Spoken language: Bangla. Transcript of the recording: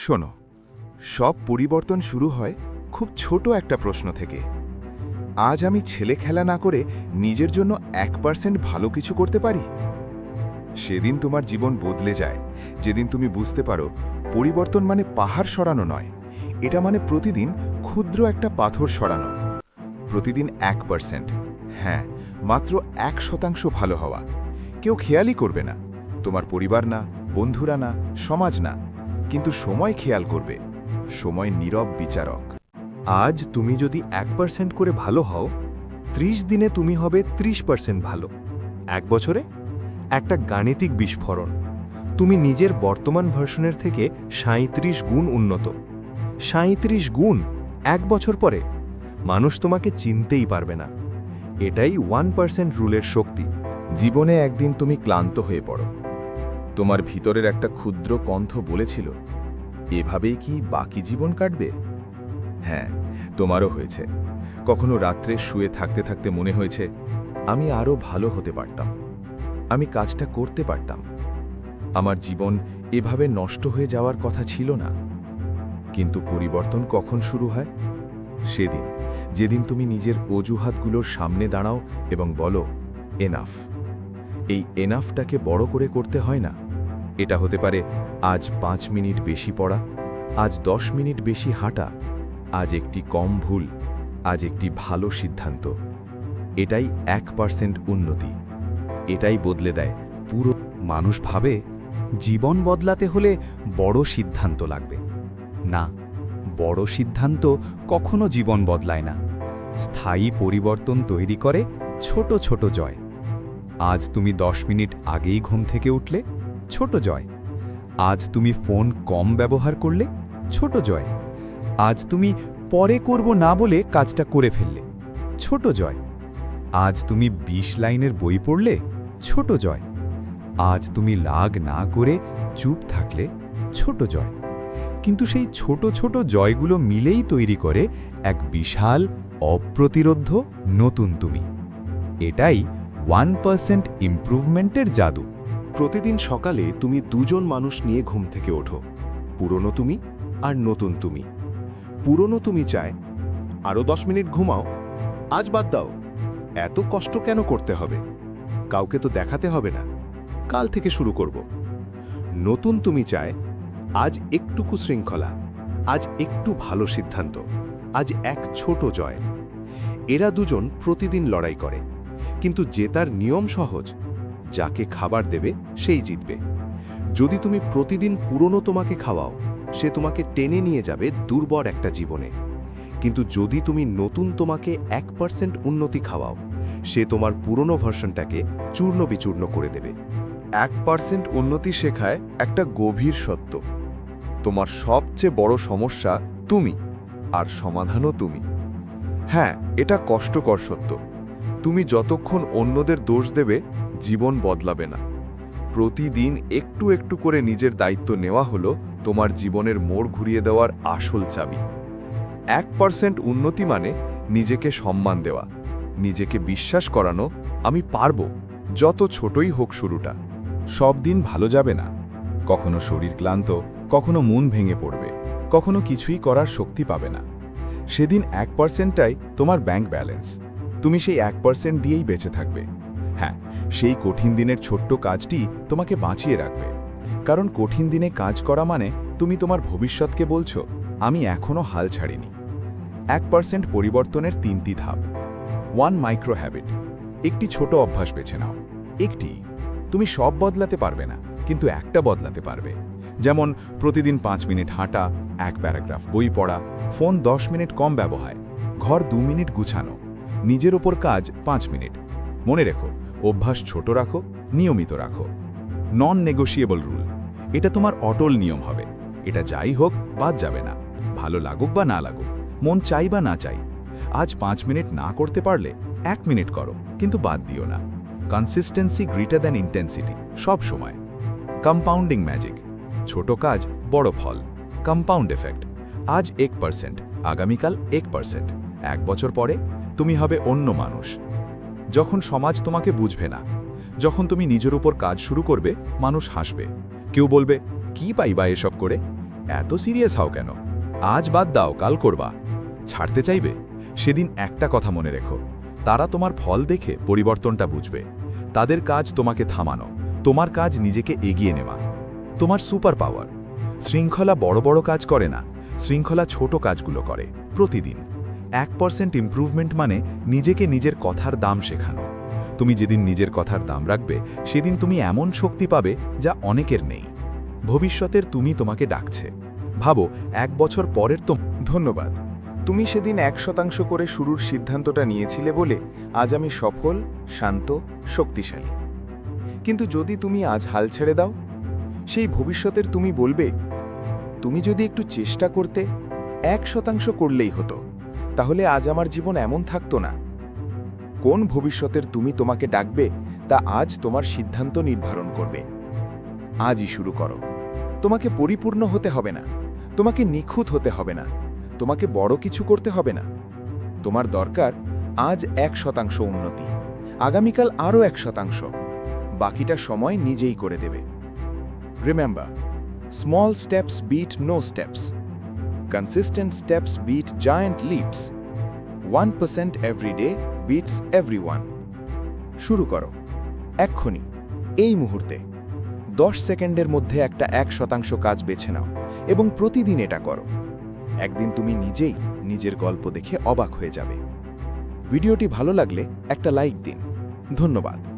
শোনো, সব পরিবর্তন শুরু হয় খুব ছোট একটা প্রশ্ন থেকে। আজ আমি ছেলে খেলা না করে নিজের জন্য এক পার্সেন্ট ভালো কিছু করতে পারি? সেদিন তোমার জীবন বদলে যায়। যেদিন তুমি বুঝতে পারো, পরিবর্তন মানে পাহাড় সরানো নয়। এটা মানে প্রতিদিন ক্ষুদ্র একটা পাথর সরানো। প্রতিদিন এক পার্সেন্ট। হ্যাঁ মাত্র এক শতাংশ ভালো হওয়া। কেউ খেয়ালই করবে না। তোমার পরিবার না, বন্ধুরা না, সমাজ না। কিন্তু সময় খেয়াল করবে। সময় নীরব বিচারক। আজ তুমি যদি এক পার্সেন্ট করে ভালো হও, ত্রিশ দিনে তুমি হবে ত্রিশ পার্সেন্ট ভালো। এক বছরে? একটা গাণিতিক বিস্ফোরণ। তুমি নিজের বর্তমান ভার্সনের থেকে সাঁত্রিশ গুণ উন্নত। সাঁত্রিশ গুণ এক বছর পরে? মানুষ তোমাকে চিনতেই পারবে না। এটাই ওয়ান পার্সেন্ট রুলের শক্তি। জীবনে একদিন তুমি ক্লান্ত হয়ে পড়ো। তোমার ভিতরের একটা ক্ষুদ্র কণ্ঠ বলেছিল, এভাবেই কি বাকি জীবন কাটবে? হ্যাঁ তোমারও হয়েছে। কখনো রাত্রে শুয়ে থাকতে থাকতে মনে হয়েছে, আমি আরও ভালো হতে পারতাম। আমি কাজটা করতে পারতাম। আমার জীবন এভাবে নষ্ট হয়ে যাওয়ার কথা ছিল না। কিন্তু পরিবর্তন কখন শুরু হয়? সেদিন। যেদিন তুমি নিজের অজুহাতগুলোর সামনে দাঁড়াও এবং বলো, এনাফ। এই এনাফটাকে বড় করে করতে হয় না। এটা হতে পারে আজ পাঁচ মিনিট বেশি পড়া, আজ দশ মিনিট বেশি হাঁটা, আজ একটি কম ভুল, আজ একটি ভালো সিদ্ধান্ত। এটাই এক পার্সেন্ট উন্নতি। এটাই বদলে দেয় পুরো মানুষ ভাবে জীবন বদলাতে হলে বড় সিদ্ধান্ত লাগবে। না, বড় সিদ্ধান্ত কখনো জীবন বদলায় না। স্থায়ী পরিবর্তন তৈরি করে ছোট ছোট জয়। আজ তুমি দশ মিনিট আগেই ঘুম থেকে উঠলে ছোট জয়। আজ তুমি ফোন কম ব্যবহার করলে, ছোট জয়। আজ তুমি পরে করব না বলে কাজটা করে ফেললে, ছোট জয়। আজ তুমি ২০ লাইনের বই পড়লে, ছোট জয়। আজ তুমি লাগ না করে চুপ থাকলে, ছোট জয়। কিন্তু সেই ছোট ছোট জয়গুলো মিলেই তৈরি করে এক বিশাল, অপ্রতিরোধ্য নতুন তুমি। এটাই ওয়ান পার্সেন্ট ইম্প্রুভমেন্টের জাদু। প্রতিদিন সকালে তুমি দুজন মানুষ নিয়ে ঘুম থেকে ওঠো। পুরনো তুমি আর নতুন তুমি। পুরনো তুমি চায় আরও দশ মিনিট ঘুমাও, আজ বাদ দাও, এত কষ্ট কেন করতে হবে? কাউকে তো দেখাতে হবে না, কাল থেকে শুরু করব। নতুন তুমি চায়, আজ একটুকু শৃঙ্খলা, আজ একটু ভালো সিদ্ধান্ত, আজ এক ছোট জয়। এরা দুজন প্রতিদিন লড়াই করে, কিন্তু জেতার নিয়ম সহজ যাকে খাবার দেবে, সেই জিতবে। যদি তুমি প্রতিদিন পুরনো তোমাকে খাওয়াও, সে তোমাকে টেনে নিয়ে যাবে দুর্বর একটা জীবনে। কিন্তু যদি তুমি নতুন তোমাকে এক পার্সেন্ট উন্নতি খাওয়াও, সে তোমার পুরনো ভার্সনটাকে চূর্ণ বিচূর্ণ করে দেবে। এক পার্সেন্ট উন্নতি শেখায় একটা গভীর সত্য। তোমার সবচেয়ে বড় সমস্যা তুমি, আর সমাধানও তুমি। হ্যাঁ এটা কষ্টকর সত্য। তুমি যতক্ষণ অন্যদের দোষ দেবে জীবন বদলাবে না। প্রতিদিন একটু একটু করে নিজের দায়িত্ব নেওয়া হলো তোমার জীবনের মোড় ঘুরিয়ে দেওয়ার আসল চাবি। এক পার্সেন্ট উন্নতি মানে নিজেকে সম্মান দেওয়া, নিজেকে বিশ্বাস করানো, আমি পারব, যত ছোটই হোক শুরুটা। সব দিন ভালো যাবে না। কখনো শরীর ক্লান্ত, কখনো মন ভেঙে পড়বে, কখনো কিছুই করার শক্তি পাবে না। সেদিন এক পার্সেন্টটাই তোমার ব্যাংক ব্যালেন্স তুমি সেই এক পার্সেন্ট দিয়েই বেঁচে থাকবে। হ্যাঁ সেই কঠিন দিনের ছোট্ট কাজটি তোমাকে বাঁচিয়ে রাখবে। কারণ কঠিন দিনে কাজ করা মানে তুমি তোমার ভবিষ্যৎকে বলছো, আমি এখনও হাল ছাড়িনি। এক পার্সেন্ট পরিবর্তনের তিনটি ধাপ। One micro habit. একটি ছোট অভ্যাস বেছে নাও। একটি, তুমি সব বদলাতে পারবে না, কিন্তু একটা বদলাতে পারবে। যেমন, প্রতিদিন পাঁচ মিনিট হাঁটা, এক প্যারাগ্রাফ বই পড়া, ফোন দশ মিনিট কম ব্যবহার, ঘর দু মিনিট গুছানো, নিজের ওপর কাজ পাঁচ মিনিট। মনে রেখো অভ্যাস ছোট রাখো, নিয়মিত রাখো। নন নেগোশিয়েবল রুল এটা তোমার অটল নিয়ম হবে। এটা যাই হোক, বাদ যাবে না। ভালো লাগুক বা না লাগুক, মন চাই বা না চাই, আজ পাঁচ মিনিট না করতে পারলে এক মিনিট করো, কিন্তু বাদ দিও না। কনসিস্টেন্সি গ্রিটার দ্যান ইন্টেন্সিটি সব সময়। কম্পাউন্ডিং ম্যাজিক ছোট কাজ বড় ফল। কম্পাউন্ড এফেক্ট আজ এক পার্সেন্ট আগামীকাল এক পার্সেন্ট এক বছর পরে তুমি হবে অন্য মানুষ। যখন সমাজ তোমাকে বুঝবে না, যখন তুমি নিজের উপর কাজ শুরু করবে, মানুষ হাসবে। কেউ বলবে, কি পাইবা এসব করে? এত সিরিয়াস হও কেন? আজ বাদ দাও, কাল করবা। ছাড়তে চাইবে? সেদিন একটা কথা মনে রেখো। তারা তোমার ফল দেখে পরিবর্তনটা বুঝবে। তাদের কাজ তোমাকে থামানো। তোমার কাজ নিজেকে এগিয়ে নেওয়া। তোমার সুপার পাওয়ার। শৃঙ্খলা বড় বড় কাজ করে না, শৃঙ্খলা ছোট কাজগুলো করে প্রতিদিন। এক পার্সেন্ট ইম্প্রুভমেন্ট মানে নিজেকে নিজের কথার দাম শেখানো। তুমি যেদিন নিজের কথার দাম রাখবে, সেদিন তুমি এমন শক্তি পাবে যা অনেকের নেই। ভবিষ্যতের তুমি তোমাকে ডাকছে। ভাবো, এক বছর পরের তো ধন্যবাদ। তুমি সেদিন এক শতাংশ করে শুরুর সিদ্ধান্তটা নিয়েছিলে বলে আজ আমি সফল, শান্ত, শক্তিশালী। কিন্তু যদি তুমি আজ হাল ছেড়ে দাও, সেই ভবিষ্যতের তুমি বলবে, তুমি যদি একটু চেষ্টা করতে, এক শতাংশ করলেই হতো। তাহলে আজ আমার জীবন এমন থাকতো না। কোন ভবিষ্যতের তুমি তোমাকে ডাকবে, তা আজ তোমার সিদ্ধান্ত নির্ধারণ করবে। আজই শুরু করো। তোমাকে পরিপূর্ণ হতে হবে না। তোমাকে নিখুঁত হতে হবে না। তোমাকে বড় কিছু করতে হবে না। তোমার দরকার আজ এক শতাংশ উন্নতি। আগামীকাল আরও এক শতাংশ। বাকিটা সময় নিজেই করে দেবে। Remember small steps beat no steps beat giant leaps one percent every day beats every one শুরু করো। এক্ষুনি, এই মুহূর্তে। দশ সেকেন্ডের মধ্যে একটা এক শতাংশ কাজ বেছে নাও এবং প্রতিদিন এটা করো। একদিন তুমি নিজেই নিজের গল্প দেখে অবাক হয়ে যাবে। ভিডিওটি ভালো লাগলে একটা লাইক দিন। ধন্যবাদ।